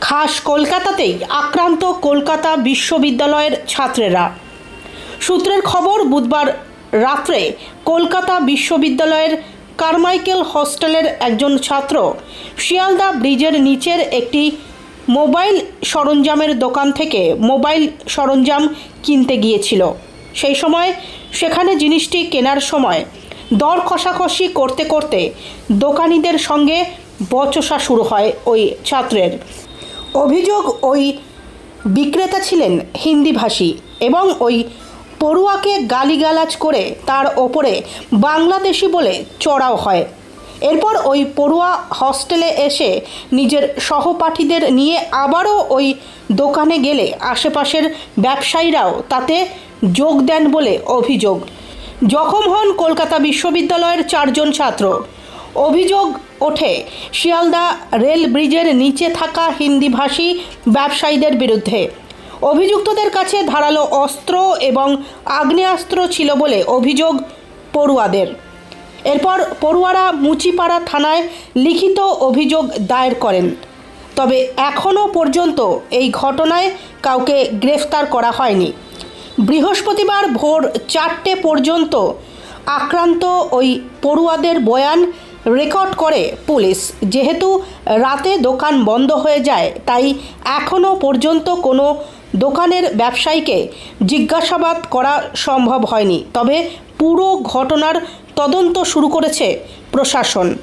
খাস কলকাতাতেই আক্রান্ত কলকাতা বিশ্ববিদ্যালয়ের ছাত্রেরা। সূত্রের খবর, বুধবার রাত্রে কলকাতা বিশ্ববিদ্যালয়ের কারমাইকেল হস্টেলের একজন ছাত্র শিয়ালদা ব্রিজের নিচের একটি মোবাইল সরঞ্জামের দোকান থেকে মোবাইল সরঞ্জাম কিনতে গিয়েছিল। সেই সময় সেখানে জিনিসটি কেনার সময় দর কষাকষি করতে করতে দোকানিদের সঙ্গে বচসা শুরু হয় ওই ছাত্রের। অভিযোগ, ওই বিক্রেতা ছিলেন হিন্দিভাষী এবং ওই পড়ুয়াকে গালিগালাজ করে তার ওপরে বাংলাদেশি বলে চড়াও হয়। এরপর ওই পড়ুয়া হস্টেলে এসে নিজের সহপাঠীদের নিয়ে আবারও ওই দোকানে গেলে আশেপাশের ব্যবসায়ীরাও তাতে যোগ দেন বলে অভিযোগ। জখম হন কলকাতা বিশ্ববিদ্যালয়ের চারজন ছাত্র। অভিযোগ ওঠে, শিয়ালদা রেল ব্রিজের নিচে থাকা হিন্দিভাষী ব্যবসায়ীদের বিরুদ্ধে। অভিযুক্তদের কাছে ধারালো অস্ত্র এবং আগ্নেয়াস্ত্র ছিল বলে অভিযোগ পড়ুয়াদের। এরপর পড়ুয়ারা মুচিপাড়া থানায় লিখিত অভিযোগ দায়ের করেন। তবে এখনও পর্যন্ত এই ঘটনায় কাউকে গ্রেফতার করা হয়নি। বৃহস্পতিবার ভোর চারটে পর্যন্ত আক্রান্ত ওই পড়ুয়াদের বয়ান রেকর্ড করে পুলিশ। যেহেতু রাতে দোকান বন্ধ হয়ে যায়, তাই এখনও পর্যন্ত কোনো দোকানের ব্যবসায়ীকে জিজ্ঞাসাবাদ করা সম্ভব হয়নি। তবে পুরো ঘটনার তদন্ত শুরু করেছে প্রশাসন।